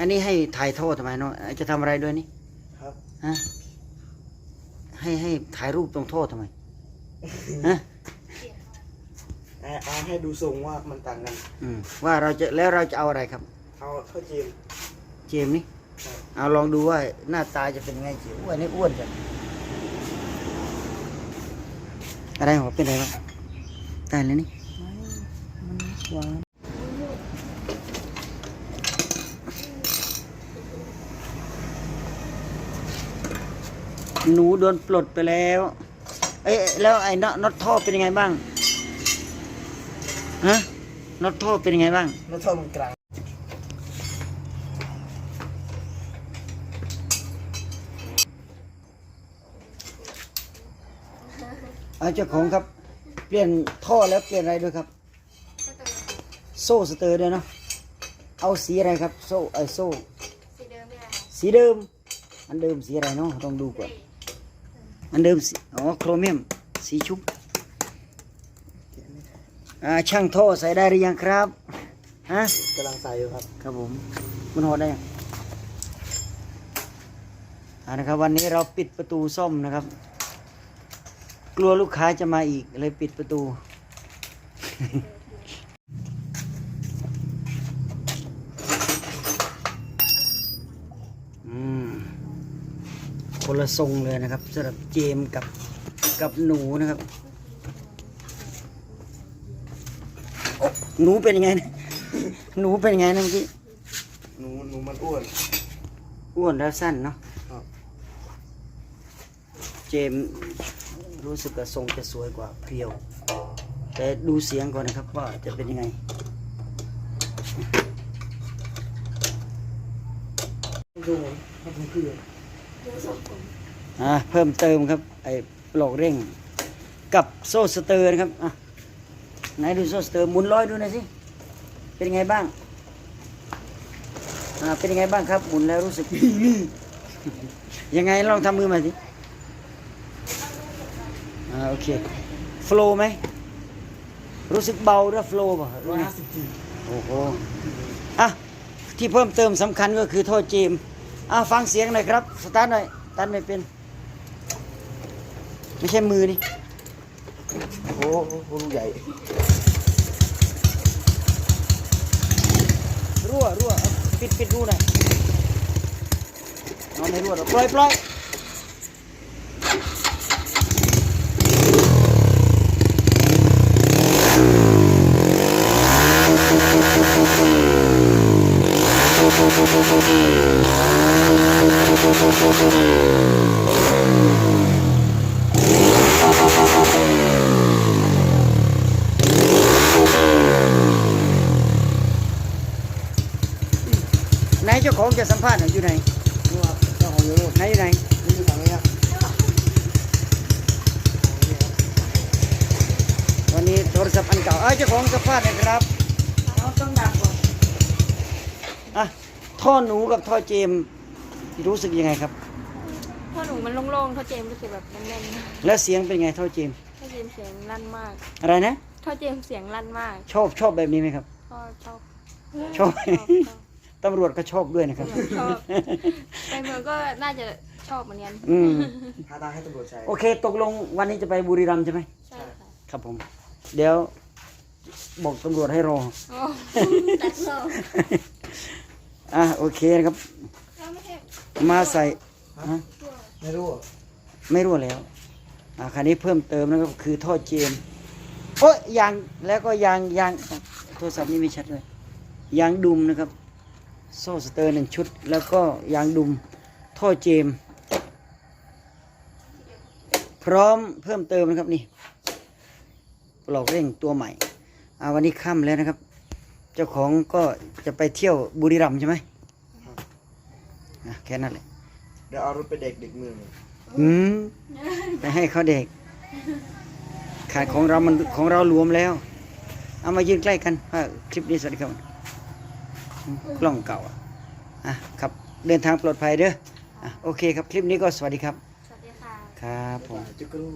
อันนี้ให้ถ่ายโทษทำไมเนาะจะทำอะไรด้วยนี่ครับฮะให้ให้ถ่ายรูปตรงโทษทำไมฮะแอาเอาให้ดูทรงว่ามันต่างกัน อืมว่าเราจะแล้วเราจะเอาอะไรครับ เอาเข้าเจมเจมส์นี่ครับเอาลองดูว่าหน้าตาจะเป็นไงเจมส์อ้วนนี่อ้วนจังอะไรหัวเป็นอะไรบ้างตายแล้วนี่หวาน หนูโดนปลดไปแล้ว เอ้ยแล้วไอ้น็อตน็อตท่อเป็นยังไงบ้างฮะน็อตท่อเป็นยังไงบ้างแล้วเท่ามันกลางอาเจ้าของครับ เปลี่ยนท่อแล้วเปลี่ยนอะไรด้วยครับ โซ่สเตอร์ด้วยเนาะเอาสีอะไรครับ โซ่ไอโซ่สีเดิมเนี่ยค่ะสีเดิมอันเดิมสีอะไรเนาะต้องดูก่อน อันเดิมสีอ๋อโครเมียมสีชุบอ่าช่างท่อใส่ได้หรือยังครับฮะกำลังใส่อยู่ครับ ครับผมมันหอดได้ยังอ่านะครับ วันนี้เราปิดประตูส้มนะครับ กลัวลูกค้าจะมาอีกเลยปิดประตู คนละทรงเลยนะครับสำหรับเจมส์กับกับหนูนะครับโอ๊ะหนูเป็นยังไงนะหนูเป็นยังไงนะเมื่อกี้หนูหนูมันอ้วน อ้วนแล้วสั้นเนาะครับ เจมส์รู้สึกว่าทรงจะสวยกว่าเพรียว แต่ดูเสียงก่อนนะครับว่าจะเป็นยังไงดูครับผมคือ อ่าเพิ่มเติมครับไอ้ปลอกเร่ง กับโซ่สเตอร์นะครับอะไหนดูโซ่สเตอร์หมุนร้อยดูหน่อยสิเป็นยังไงบ้างอ่าเป็นยังไงบ้างครับหมุนแล้วรู้สึกยังไงลองทำมือมาสิอ่าโอเคโฟล์ไหมรู้สึกเบาหรือโฟล์ป่ะหรือร้อยไงห้าสิบจีโอ้โหอะที่เพิ่มเติมสำคัญก็คือท่อเจมส์ อะฟังเสียงหน่อยครับ สตาร์ทหน่อยสตาร์ทไม่เป็น ไม่ใช่มือนี่ โอ้โหลูกใหญ่ รั่วรั่วเอาปิดปิดรูหน่อยเอาไม่รั่วหรอกปล่อยปล่อย ไหนเจ้าของจะสัมภาษณ์หน่อยอยู่ไหนนี่ว่าเจ้าของยูโรไหนอยู่ไหนนี่อยู่ฝั่งนี้ครับวันนี้โทรศัพท์อันเก่าเอ้ยเจ้าของสัมภาษณ์หน่อยครับเราต้องดับก่อนอะท่อหนูกับท่อเจมส์ รู้สึกยังไงครับเพราะหนูมันโล่งๆเขาเจมส์รู้สึกแบบแน่นแล้วเสียงเป็นไงท่อเจมส์ๆเขาเจมส์เสียงลั่นมากอะไรนะเขาเจมส์เสียงลั่นมากชอบชอบแบบนี้ไหมครับ ก็ชอบชอบ ชอบชอบตำรวจก็ชอบด้วยนะครับ ชอบไปเมืองก็น่าจะชอบเหมือนกันอืม หาทางให้ตำรวจใช้ โอเค ตกลงวันนี้จะไปบุรีรัมย์ใช่ไหม ใช่ค่ะครับผม เดี๋ยวบอกตำรวจให้รอ โอ้ ตัดโซ่อะโอเคนะครับ มาใส่ฮะไม่รู้อะไม่รู้แล้ว อ่าคันนี้เพิ่มเติมนะครับคือท่อเจมส์โอ้ยยางแล้วก็ยางยางโทรศัพท์นี่ไม่ชัดเลยยางดุมนะครับ โซ่สเตอร์หนึ่งชุด แล้วก็ยางดุมท่อเจมส์พร้อมเพิ่มเติมนะครับนี่ปลอกเร่งตัวใหม่อ่าวันนี้ค่ำแล้วนะครับ เจ้าของก็จะไปเที่ยวบุรีรัมย์ใช่ไหม อะแค่นั้นแหละเดี๋ยวเอารถไปเด็กเด็กเมืองอืมไปให้เขาเด็ก ขาดของเรามันของเรารวมแล้ว เอามายืนใกล้กันว่าคลิปนี้สวัสดีครับอืมกล้องเก่าอะอะครับเดินทางปลอดภัยเด้ออะโอเคครับคลิปนี้ก็สวัสดีครับ สวัสดีค่ะ ครับผมจุกกรู